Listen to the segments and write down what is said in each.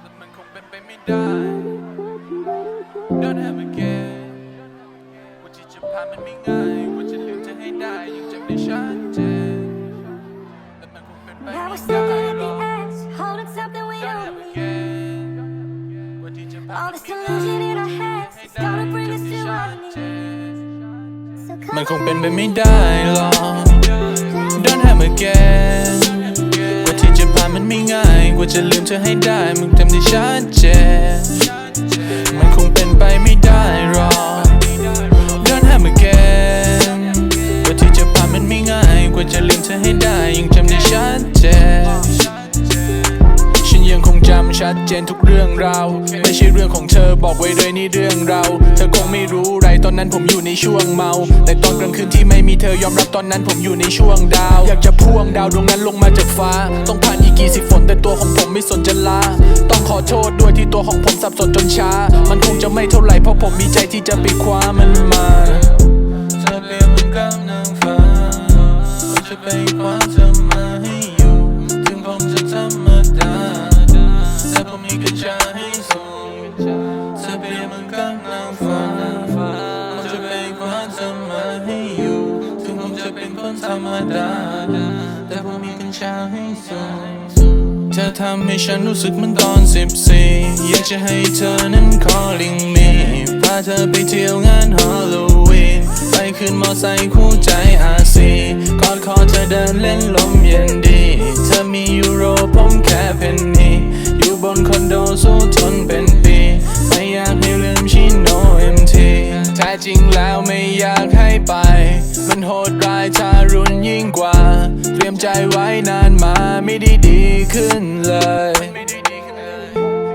แต่มันคงเป็นไปไม่ได้ Don't have a g a i n ว่าที่จะผ่านมันไม่ง่ายว่าจะลืมเธอให้ได้ยังจำได้ชัดเจนแต่มันคงเป็นไปไม่ Now ได้ we're ห standing at ร the อก edge, holding something we Don't have don't a need. g a i n ว่าที่จะผ่าน All มัน this ไม่ง่าย illusion in ว่า our จะลืม heads เธอให้ is ได้ gonna bring ยัง us จำ to ได้ชั our ด knees. เจน So มัน come คงเป็น on. ไปไม่ได้หรอก again กว่าที่จะผ่านมันไม่ง่าย กว่าจะลืมเธอให้ได้ มึงทำได้ชัดเจ ชัดเจนทุกเรื่องราว ไม่ใช่เรื่องของเธอบอกไว้เลยนี่เรื่องเรา เธอคงไม่รู้ไรตอนนั้นผมอยู่ในช่วงเมา แต่ตอนกลางคืนที่ไม่มีเธอยอมรับตอนนั้นผมอยู่ในช่วงดาว อยากจะพ่วงดาวดวงนั้นลงมาจากฟ้า ต้องผ่านอีกกี่สิบฝนแต่ตัวของผมไม่สนจะลา ต้องขอโทษด้วยที่ตัวของผมสับสนจนช้า มันคงจะไม่เท่าไหร่เพราะผมมีใจที่จะไปคว้ามันมา ธรรมดา แต่ผมมีกัญชาให้สูงเธอทำให้ฉันรู้สึกเหมือนตอนสิบสี่อยากจะให้เธอนั้น calling me พาเธอไปเที่ยวงานฮาโลวีนไปขึ้นมอไซค์คู่ใจอาซีกอดคอเธอเดินเล่นลมเย็นดี เธอมียูโรผมแค่เพนนีอยู่บนคอนโดสู้ทนเป็นปี ไม่อยากให้ลืมชิโนเอ็มทีแท้จริงแล้วไม่อยากให้ไป มันโหดร้ายทา รุนยิ่งกว่า เตรียมใจไว้นานมาไม่ได้ดีขึ้นเลย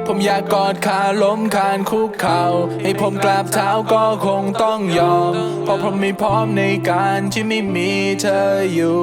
ผมอยากกอดขาล้มคานคุกเข่า ให้ผมกราบเท้าก็คงต้องยอม เพราะผมไม่พร้อมในการที่ไม่มีเธออยู่